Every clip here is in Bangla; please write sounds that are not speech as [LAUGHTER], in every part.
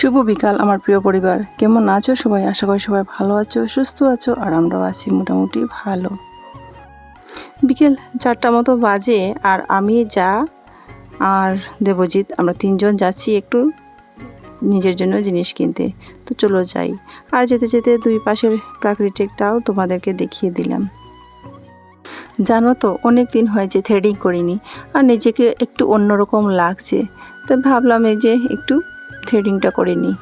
শুভ বিকাল, আমার প্রিয় পরিবার। কেমন আছো সবাই? আশা করি সবাই ভালো আছো, সুস্থ আছো, আর আমরাও আছি মোটামুটি ভালো। বিকেল চারটা মতো বাজে, আর আমি যা আর দেবজিৎ, আমরা তিনজন যাচ্ছি একটু নিজের জন্য জিনিস কিনতে। তো চলো যাই। আর যেতে যেতে দুই পাশের প্রাকৃতিকটাও তোমাদেরকে দেখিয়ে দিলাম। জানো তো, অনেক দিন হয়েছে থ্রেডিং করিনি, আর নিজেকে একটু অন্যরকম লাগছে। তো ভাবলাম এই যে একটু থ্রেডিংটা করে নিই।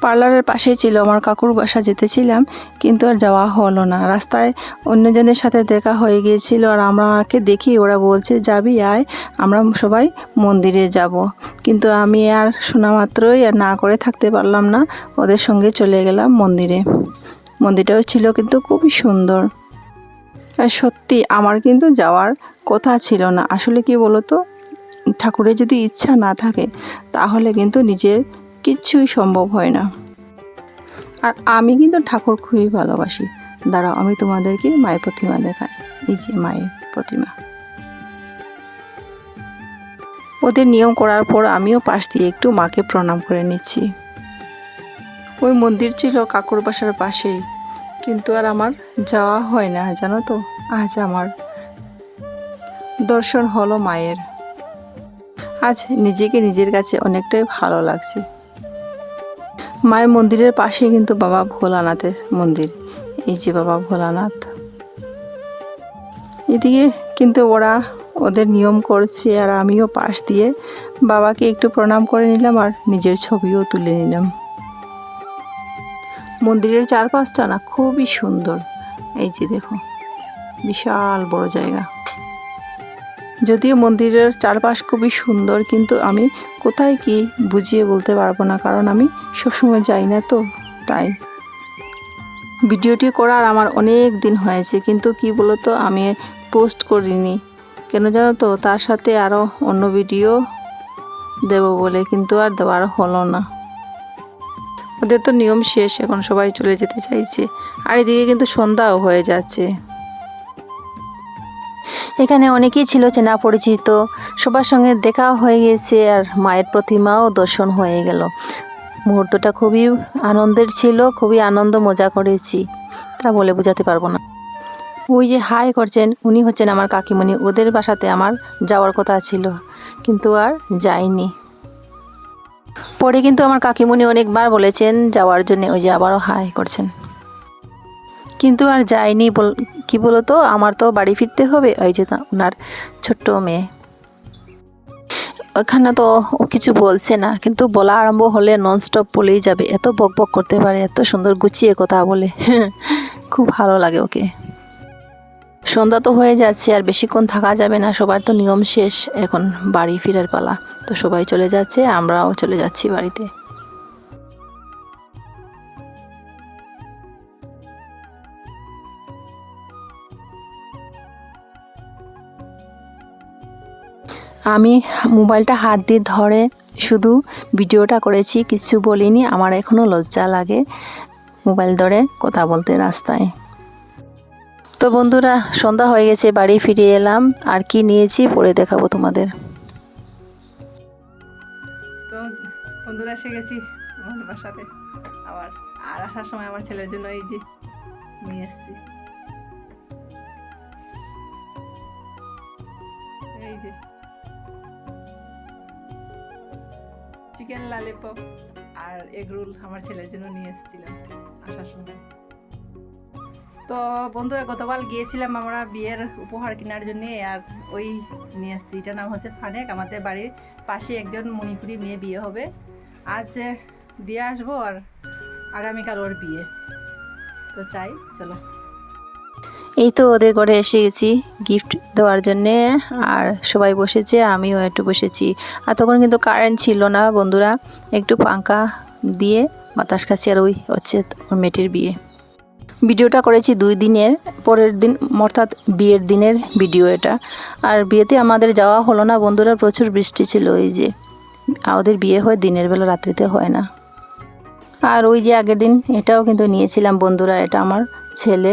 পার্লারের পাশেই ছিল আমার কাকুর বাসা, যেতেছিলাম, কিন্তু আর যাওয়া হলো না। রাস্তায় অন্যজনের সাথে দেখা হয়ে গিয়েছিল আর আমাকে দেখি ওরা বলছে, যাবি, আয়, আমরা সবাই মন্দিরে যাব। কিন্তু আমি আর শোনা মাত্রই আর না করে থাকতে পারলাম না, ওদের সঙ্গে চলে গেলাম মন্দিরে। মন্দিরটাও ছিল কিন্তু খুবই সুন্দর। আর সত্যি, আমার কিন্তু যাওয়ার কথা ছিল না। আসলে কি বলতো? ঠাকুরের যদি ইচ্ছা না থাকে, তাহলে কিন্তু নিজের কিচ্ছুই সম্ভব হয় না। আর আমি কিন্তু ঠাকুর খুবই ভালোবাসি। দাঁড়াও, আমি তোমাদেরকে মায়ের প্রতিমা দেখাই। এই যে মায়ের প্রতিমা। ওদের নিয়ম করার পর আমিও পাশ দিয়ে একটু মাকে প্রণাম করে নিচ্ছি। ওই মন্দির ছিল কাকুর বাসার পাশেই। কিন্তু আর আমার যাওয়া হয় না, জানো তো? আজ আমার দর্শন হলো মায়ের। আজ নিজেকে নিজের কাছে অনেকটাই ভালো লাগছে। মায়ের মন্দিরের পাশে কিন্তু বাবা ভোলানাথের মন্দির। এই যে বাবা ভোলানাথ। এদিকে কিন্তু ওরা ওদের নিয়ম করছে আর আমিও পাশ দিয়ে বাবাকে একটু প্রণাম করে নিলাম আর নিজের ছবিও তুলে নিলাম। মন্দিরের চারপাশটা না খুবই সুন্দর। এই যে দেখো, বিশাল বড় জায়গা। যদিও মন্দিরের চারপাশ খুবই সুন্দর, কিন্তু আমি কোথায় কি বুঝিয়ে বলতে পারব না, কারণ আমি সবসময় যাই না তো, তাই। ভিডিওটি করার আমার অনেক দিন হয়েছে, কিন্তু কি বলতো, আমি পোস্ট করিনি। কেন জানো তো, তার সাথে আরও অন্য ভিডিও দেব বলে, কিন্তু আর দেওয়ার হলো না। ওদের তো নিয়ম শেষ, এখন সবাই চলে যেতে চাইছে। আর এদিকে কিন্তু সন্ধ্যাও হয়ে যাচ্ছে। এখানে অনেকেই ছিল চেনা পরিচিত। সবার সঙ্গে দেখা হয়ে গেছে আর মায়ের প্রতিমাও দর্শন হয়ে গেল। মুহূর্তটা খুবই আনন্দের ছিল, খুবই আনন্দ মজা করেছি। তা বলে বোঝাতে পারব না। ওই যে হাই করছেন, উনি হচ্ছেন আমার কাকিমণি। ওদের বাসাতে আমার যাওয়ার কথা ছিল, কিন্তু আর যাইনি। পরে কিন্তু আমার কাকিমণি অনেকবার বলেছেন যাওয়ার জন্য, ওই যে আবারও হাই করছেন। কিন্তু আর যাইনি বল বলো তো আমার তো বাড়ি ফিরতে হবে। ওই যে ওনার ছোট্ট মেয়ে। ওখানে তো ও কিছু বলছে না, কিন্তু বলা আরম্ভ হলে ননস্টপ বলেই যাবে। এত বক বক করতে পারে, এত সুন্দর গুছিয়ে কথা বলে। [LAUGHS] খুব ভালো লাগে ওকে। সন্ধ্যা তো হয়ে যাচ্ছে, আর বেশিক্ষণ থাকা যাবে না, সবার তো নিয়ম শেষ। এখন বাড়ি ফেরার পালা। তো সবাই চলে যাচ্ছে, আমরাও চলে যাচ্ছি বাড়িতে। আমি মোবাইলটা হাত দিয়ে ধরে শুধু ভিডিওটা করেছি, কিছু বলিনি, আমার এখনও লজ্জা লাগে মোবাইল ধরে কথা বলতে রাস্তায়। তো বন্ধুরা, সন্ধ্যা হয়ে গেছে, বাড়ি ফিরে এলাম, আর কি নিয়েছি পরে দেখাবো তোমাদের। তো বন্ধুরা, এসে গেছি আবার আর আসার সময় আমার ছেলের জন্য এই যে নিয়ে এসছি। এই যে চিকেন লালিপপ আর এগ রোল আমার ছেলের জন্য নিয়ে এসেছিলাম আসার সময়। তো বন্ধুরা, গতকাল গিয়েছিলাম আমরা বিয়ের উপহার কেনার জন্য আর ওই নিয়ে এসেছি। এটার নাম হচ্ছে ফানেক। আমাদের বাড়ির পাশে একজন মণিপুরি মেয়ে বিয়ে হবে। আজ দিয়ে আসব আর আগামীকাল ওর বিয়ে। তো চাই, চলো। এই তো ওদের ঘরে এসে গেছি গিফট দেওয়ার জন্যে। আর সবাই বসেছে, আমিও একটু বসেছি। আর তখন কিন্তু কারেন্ট ছিল না বন্ধুরা, একটু পাঙ্খা দিয়ে বাতাস খাচ্ছি আর ওই হচ্ছে ওর মেয়েটির বিয়ে। ভিডিওটা করেছি দুই দিনের, পরের দিন অর্থাৎ বিয়ের দিনের ভিডিও এটা। আর বিয়েতে আমাদের যাওয়া হলো না বন্ধুরা, প্রচুর বৃষ্টি ছিল এই যে। আর ওদের বিয়ে হয় দিনের বেলা, রাত্রিতে হয় না। আর ওই যে আগের দিন এটাও কিন্তু নিয়েছিলাম বন্ধুরা, এটা আমার ছেলে।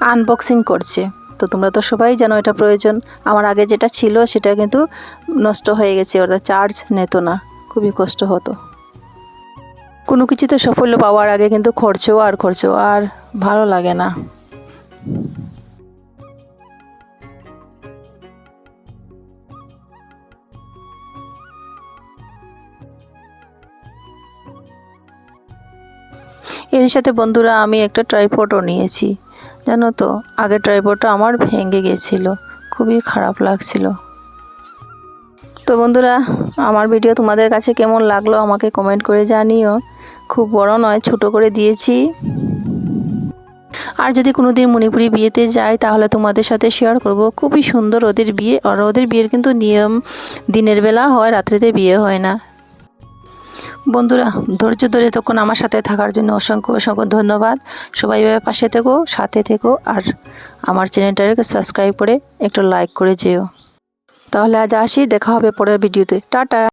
আনবক্সিং করছে। তো তোমরা তো সবাই জানো এটা প্রয়োজন। আমার আগে যেটা ছিল সেটা কিন্তু নষ্ট হয়ে গেছে ওটা চার্জ নিত না। খুবই কষ্ট হতো। কোনো কিছুতে সাফল্য পাওয়ার আগে কিন্তু খরচও আর খরচও আর ভালো লাগে না। এর সাথে বন্ধুরা আমি একটা ট্রাইপডও নিয়েছি। জানো তো, আগের ট্রাইপডটা আমার ভেঙে গেছিল। খুবই খারাপ লাগছিল। তো বন্ধুরা, আমার ভিডিও তোমাদের কাছে কেমন লাগল আমাকে কমেন্ট করে জানিও। খুব বড় নয়, ছোট করে দিয়েছি। আর যদি কোনো দিন মণিপুরি বিয়েতে যাই, তাহলে তোমাদের সাথে শেয়ার করব। খুবই সুন্দর ওদের বিয়ে, আর ওদের বিয়ের কিন্তু নিয়ম, দিনের বেলা হয়, রাত্রিতে বিয়ে হয় না। বন্ধুরা, ধৈর্য ধরে তখন আমার সাথে থাকার জন্য অসংখ্য অসংখ্য ধন্যবাদ। সবাই এভাবে পাশে থেকো, সাথে থেকো, আর আমার চ্যানেলটাকে সাবস্ক্রাইব করে একটু লাইক করে যেও। তাহলে আজ আসি, দেখা হবে পরের ভিডিওতে টাটা!